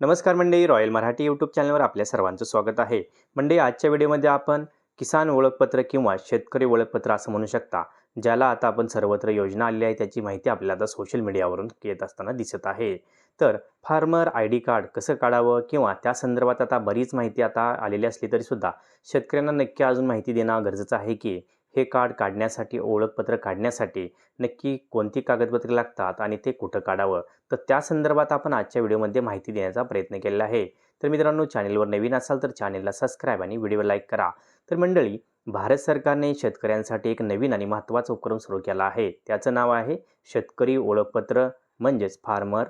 नमस्कार मंडळी royal Marathi YouTube चॅनलवर आपल्या सर्वांचं स्वागत आहे. मंडळी आजच्या व्हिडिओमध्ये आपण किसान ओळखपत्र किंवा शेतकरी ओळखपत्र असं म्हणू शकता ज्याला आता आपण सर्वत्र योजना आलेली आहे त्याची माहिती आपल्याला आता सोशल मीडियावरून येत असताना दिसत आहे. तर फार्मर आय डी कार्ड कसं काढावं किंवा त्या संदर्भात आता बरीच माहिती आता आलेली असली तरीसुद्धा शेतकऱ्यांना नक्की अजून माहिती देणं गरजेचं आहे की हे कार्ड काढण्यासाठी ओळखपत्र काढण्यासाठी नक्की कोणती कागदपत्रे लागतात आणि ते कुठं काढावं? तर त्या संदर्भात आपण आजच्या व्हिडिओमध्ये माहिती देण्याचा प्रयत्न केलेला आहे. तर मित्रांनो चॅनेलवर नवीन असाल तर चॅनेलला सबस्क्राईब आणि व्हिडिओ लाईक करा. तर मंडळी भारत सरकारने शेतकऱ्यांसाठी एक नवीन आणि महत्त्वाचा उपक्रम सुरू केला आहे. त्याचं नाव आहे शेतकरी ओळखपत्र म्हणजेच फार्मर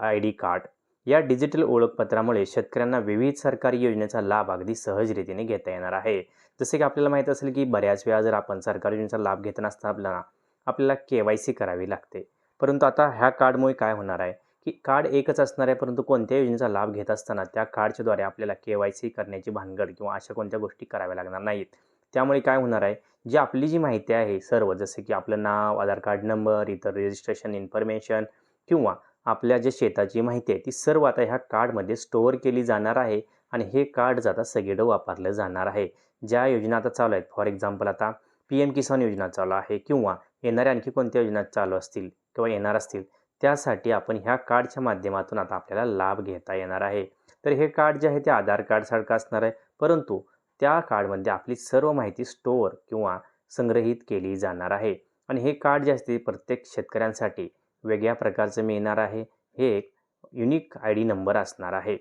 आय डी कार्ड. या डिजिटल ओळखपत्रामुळे शेतकऱ्यांना विविध सरकारी योजनेचा लाभ अगदी सहजरीतीने घेता येणार आहे. जसे की आपल्याला माहीत असेल की बऱ्याच वेळा जर आपण सरकारी योजनेचा लाभ घेत नसता आपल्याला आपल्याला के वाय सी करावी लागते. परंतु आता ह्या कार्डमुळे काय होणार आहे? की कार्ड एकच असणार आहे परंतु कोणत्या योजनेचा लाभ घेत असताना त्या कार्डच्याद्वारे आपल्याला के वाय सी करण्याची भानगड किंवा अशा कोणत्या गोष्टी कराव्या लागणार नाहीत. त्यामुळे काय होणार आहे? जी आपली जी माहिती आहे सर्व जसे की आपलं नाव आधार कार्ड नंबर इतर रजिस्ट्रेशन इन्फॉर्मेशन किंवा आपल्या जे शेताची माहिती आहे ती सर्व आता ह्या कार्डमध्ये स्टोअर केली जाणार आहे आणि हे कार्डच आता सगळीकडं वापरलं जाणार आहे. ज्या योजना आता चालू आहेत फॉर एक्झाम्पल आता पी एम किसान योजना चालू आहे किंवा येणाऱ्या आणखी कोणत्या योजना चालू असतील किंवा येणार असतील त्यासाठी आपण ह्या कार्डच्या माध्यमातून आता आपल्याला लाभ घेता येणार आहे. तर हे कार्ड जे आहे ते आधार कार्डसारखं असणार आहे परंतु त्या कार्डमध्ये आपली सर्व माहिती स्टोअर किंवा संग्रहित केली जाणार आहे. आणि हे कार्ड जे असते प्रत्येक शेतकऱ्यांसाठी वेगळ्या प्रकारचं मिळणार आहे. हे एक युनिक आय डी नंबर असणार आहे.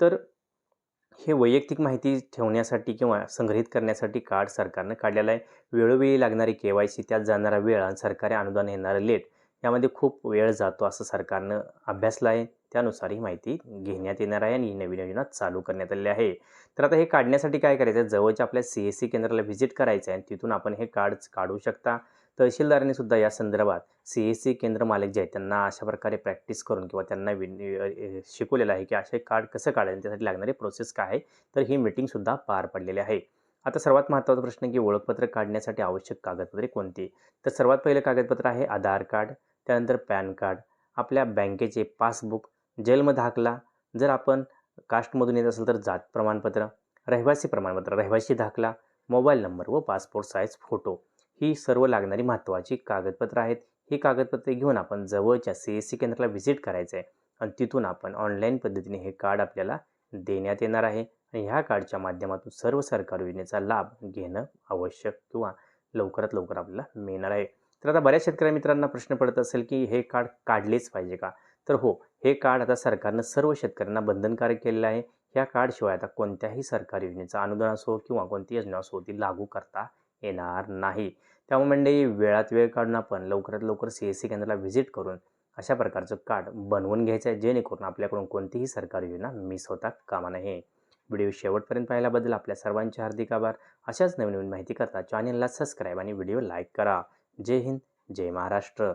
तर हे वैयक्तिक माहिती ठेवण्यासाठी किंवा संग्रहित करण्यासाठी कार्ड सरकारनं काढलेलं आहे. वेळोवेळी लागणारी के वाय सी त्यात जाणारा वेळ आणि सरकारी अनुदान येणारं लेट यामध्ये खूप वेळ जातो असं सरकारनं अभ्यासलं आहे. त्यानुसार ही माहिती घेण्यात येणार आहे आणि ही नवीन योजना चालू करण्यात आलेली आहे. तर आता हे काढण्यासाठी काय करायचं? आहे जवळच्या आपल्या सी एस सी केंद्राला व्हिजिट करायचं आहे आणि तिथून आपण हे कार्ड काढू शकता. तहसीलदारांनी सुद्धा या संदर्भात सी एस सी केंद्र मालक जे आहेत त्यांना अशा प्रकारे प्रॅक्टिस करून किंवा त्यांना विन शिकवलेलं आहे की असे कार्ड कसं काढायचं त्यासाठी लागणारी प्रोसेस काय आहे तर ही मीटिंगसुद्धा पार पडलेली आहे. आता सर्वात महत्त्वाचा प्रश्न की ओळखपत्र काढण्यासाठी आवश्यक कागदपत्रे कोणती? तर सर्वात पहिलं कागदपत्र आहे आधार कार्ड त्यानंतर पॅन कार्ड आपल्या बँकेचे पासबुक जन्म दाखला जर आपण कास्टमधून येत असेल तर जात प्रमाणपत्र रहिवासी प्रमाणपत्र रहिवासी दाखला मोबाईल नंबर व पासपोर्ट साईज फोटो. ही सर्व लागणारी महत्त्वाची कागदपत्रं आहेत. ही कागदपत्रे घेऊन आपण जवळच्या सी एस सी केंद्राला व्हिजिट करायचं आहे आणि तिथून आपण ऑनलाईन पद्धतीने हे कार्ड आपल्याला देण्यात येणार आहे. आणि ह्या कार्डच्या माध्यमातून सर्व सरकारी योजनेचा लाभ घेणं आवश्यक किंवा लवकरात लवकर आपल्याला मिळणार आहे. तर आता बऱ्याच शेतकरी मित्रांना प्रश्न पडत असेल की हे कार्ड काढलेच पाहिजे का? तर हो हे कार्ड आता सरकारनं सर्व शेतकऱ्यांना बंधनकारक केलेलं आहे. ह्या कार्डशिवाय आता कोणत्याही सरकारी योजनेचा अनुदान असो किंवा कोणती योजना असो ती लागू करता येणार नाही. त्यामुळे मंडळी वेळात वेळ काढून आपण लवकरात लवकर सी एस सी केंद्राला व्हिजिट करून अशा प्रकारचं कार्ड बनवून घ्यायचं आहे जेणेकरून आपल्याकडून कोणतीही सरकारी योजना मिस होता कामा नये. व्हिडिओ शेवटपर्यंत पाहिल्याबद्दल आपल्या सर्वांचे हार्दिक आभार. अशाच नवीन नवीन माहिती करता चॅनलला सबस्क्राईब आणि व्हिडिओ लाईक करा. जय हिंद जय महाराष्ट्र.